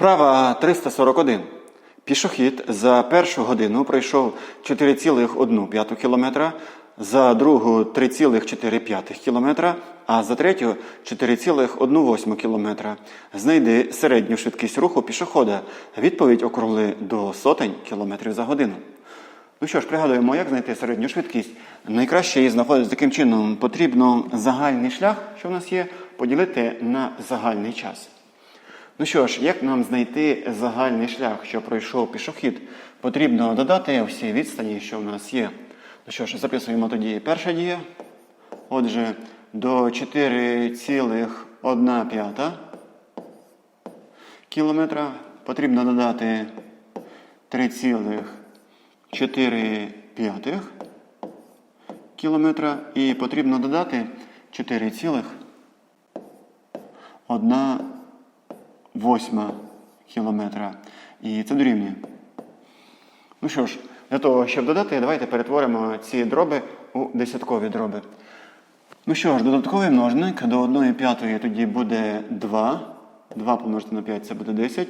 Вправа 341. Пішохід за першу годину пройшов 4,1 км, за другу 3,4 км, а за третю 4,1 км. Знайди середню швидкість руху пішохода. Відповідь округли до сотень кілометрів за годину. Ну що ж, пригадуємо, як знайти середню швидкість. Найкраще її знаходити таким чином. Потрібно загальний шлях, що в нас є, поділити на загальний час. Ну що ж, як нам знайти загальний шлях, що пройшов пішохід? Потрібно додати всі відстані, що в нас є. Ну що ж, записуємо тоді перша дія. Отже, до 4,1 кілометра потрібно додати 3,4 кілометра і потрібно додати 4,1 восьма кілометра. І це дорівнює. Ну що ж, для того, щоб додати, давайте перетворимо ці дроби у десяткові дроби. Ну що ж, додатковий множник до 1 п'ятої тоді буде 2. 2 помножити на 5 це буде 10.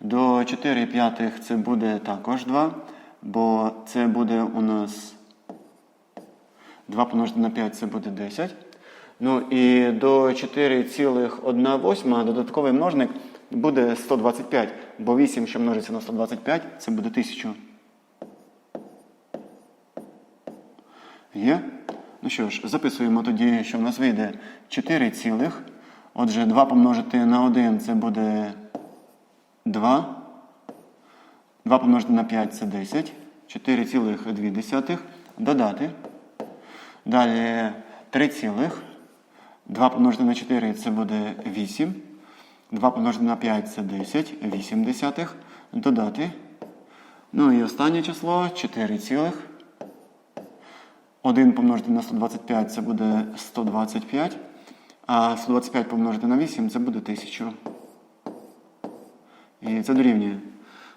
До 4 п'ятих це буде також 2, бо це буде у нас 2 помножити на 5 це буде 10. Ну і до 4,1 додатковий множник буде 125, бо 8, що множиться на 125, це буде 1000. Є? Ну що ж, записуємо тоді, що в нас вийде 4 цілих. Отже, 2 помножити на 1 це буде 2. 2 помножити на 5 це 10. 4,2. Додати. Далі 3 цілих. 2 помножити на 4 це буде 8. 2 помножити на 5 це 10. 8 десятих. Додати. Ну і останнє число 4 цілих. 1 помножити на 125 це буде 125. А 125 помножити на 8 це буде 1000. І це дорівнює.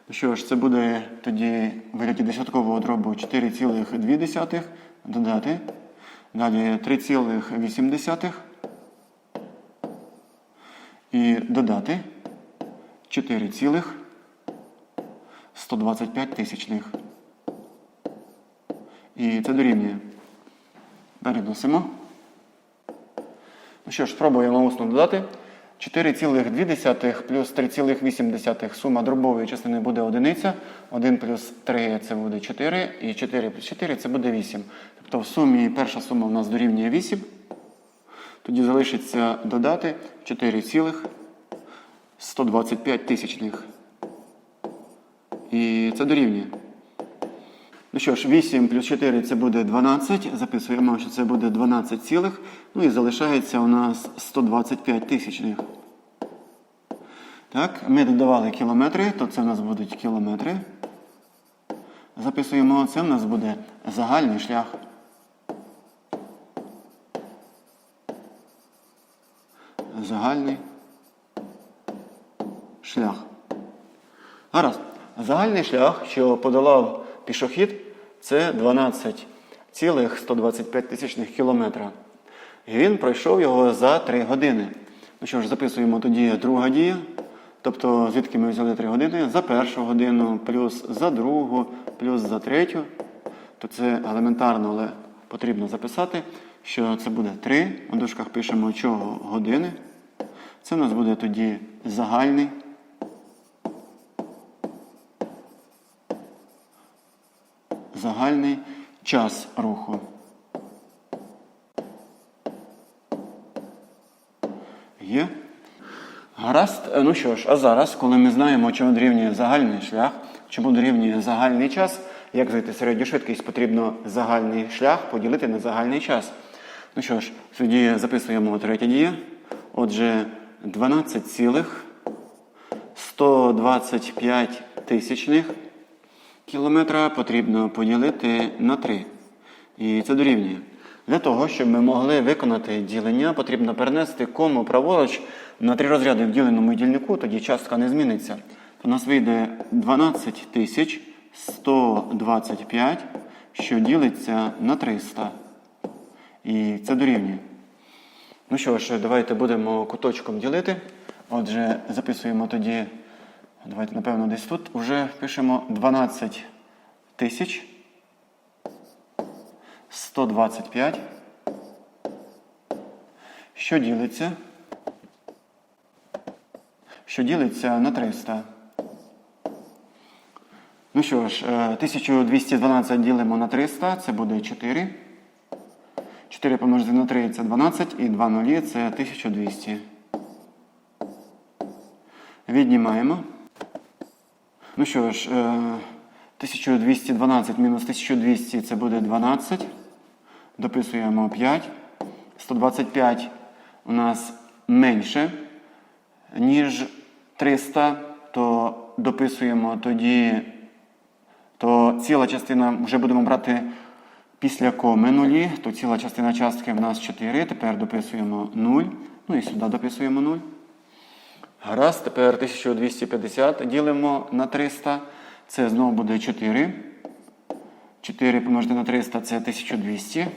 Ну що ж, це буде тоді в вигляді десяткового дробу 4,2 додати. Далі 3,8. І додати 4,125 тисячних. І це дорівнює. Переносимо. Ну що ж, спробуємо усно додати. 4,2 плюс 3,8 сума дробової частини буде одиниця. 1 плюс 3 це буде 4, і 4 плюс 4 це буде 8. Тобто в сумі перша сума у нас дорівнює 8. Тоді залишиться додати 4,125 тисячних. І це дорівнює. Ну що ж, 8 плюс 4 це буде 12. Записуємо, що це буде 12 цілих. Ну і залишається у нас 125 тисячних. Так, ми додавали кілометри, то це у нас будуть кілометри. Записуємо, це у нас буде загальний шлях. Загальний шлях. Гаразд. Загальний шлях, що подолав пішохід, це 12,125 тисячних кілометра. І він пройшов його за 3 години. Ну що ж, записуємо тоді друга дія. Тобто, звідки ми взяли 3 години? За першу годину, плюс за другу, плюс за третю. То це елементарно, але потрібно записати, що це буде 3. У дужках пишемо чого години. Це у нас буде тоді загальний. Загальний час руху. Є? Гаразд. Е, Ну що ж, а зараз, коли ми знаємо, чому дорівнює загальний шлях, чому дорівнює загальний час, як знайти середню швидкість, потрібно загальний шлях поділити на загальний час. Ну що ж, тоді записуємо третя дія. Отже, 12,125 тисячних кілометра потрібно поділити на 3. І це дорівнює. Для того, щоб ми могли виконати ділення, потрібно перенести кому праворуч на три розряди в діленому дільнику, тоді частка не зміниться. У нас вийде 12 тисяч 125, що ділиться на 300. І це дорівнює. Ну що ж, давайте будемо куточком ділити. Отже, записуємо тоді Давайте, напевно, десь тут вже пишемо 12 тисяч 125. Що ділиться? Що ділиться на 300. Ну що ж, е, 1212 ділимо на 300, це буде 4. 4 помножити на 3 це 12 і 2 нулі це 1200. Віднімаємо. Ну що ж, е, 1212 мінус 1200 це буде 12. Дописуємо 5. 125 у нас менше, ніж 300, то дописуємо тоді, то ціла частина вже будемо брати після коми нулі, то ціла частина частки в нас 4. Тепер дописуємо 0. Ну і сюди дописуємо 0. Гаразд, тепер 1250 ділимо на 300. Це знову буде 4. 4 помножити на 300 це 1200.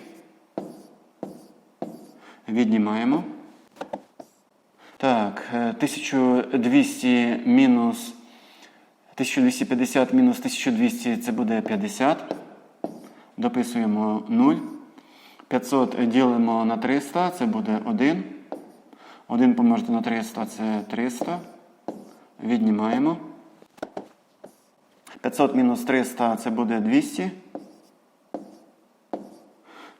Віднімаємо. Так, е, 1200 мінус 1250 мінус 1200 це буде 50. Дописуємо 0. 500 ділимо на 300, це буде 1. 1 помножити на 300 це 300. Віднімаємо. 500 мінус 300 це буде 200.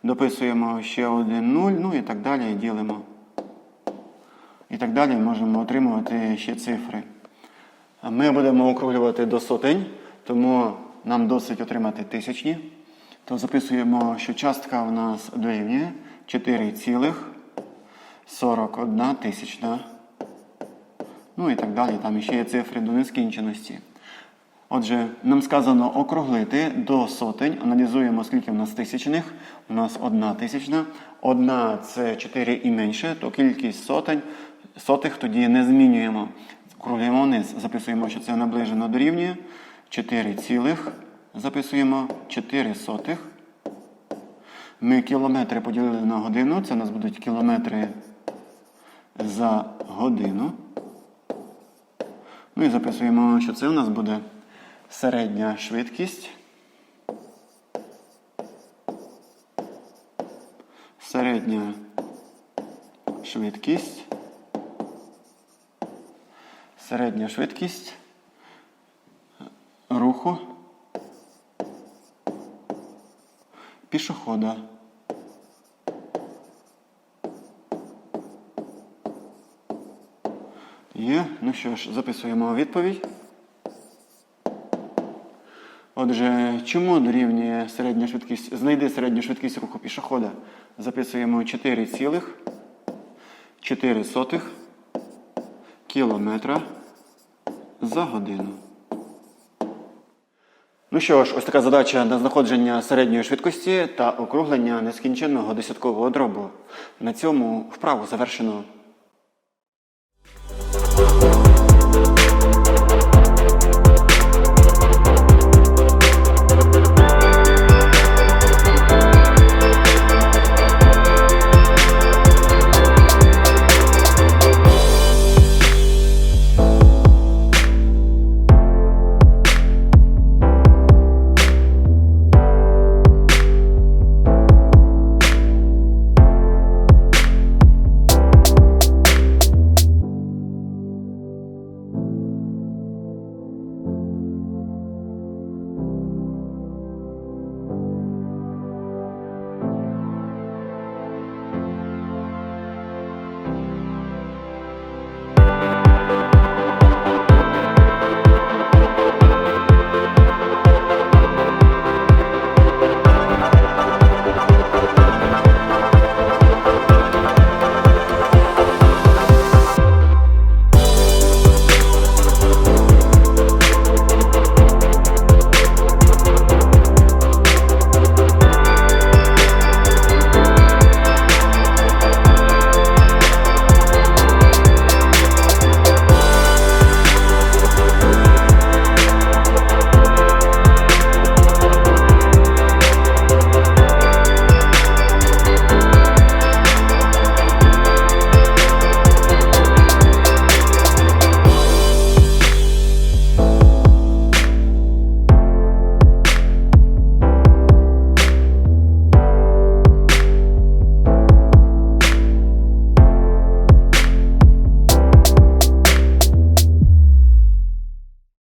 Дописуємо ще один 0, ну і так далі ділимо. І так далі можемо отримувати ще цифри. Ми будемо округлювати до сотень, тому нам досить отримати тисячні. То записуємо, що частка у нас дорівнює 4,41 тисячна. Ну і так далі. Там ще є цифри до нескінченості. Отже, нам сказано округлити до сотень. Аналізуємо, скільки в нас тисячних. У нас одна тисячна. Одна це 4 і менше, то кількість сотень, сотих тоді не змінюємо. Округлюємо вниз. Записуємо, що це наближено дорівнює. 4 цілих. Записуємо 4 сотих. Ми кілометри поділили на годину. Це у нас будуть кілометри за годину. Ну і записуємо, що це у нас буде середня швидкість. Середня швидкість. Середня швидкість руху пішохода. Є. Ну що ж, записуємо відповідь. Отже, чому дорівнює середня швидкість? Знайди середню швидкість руху пішохода. Записуємо 4,4 кілометра за годину. Ну що ж, ось така задача на знаходження середньої швидкості та округлення нескінченного десяткового дробу. На цьому вправу завершено.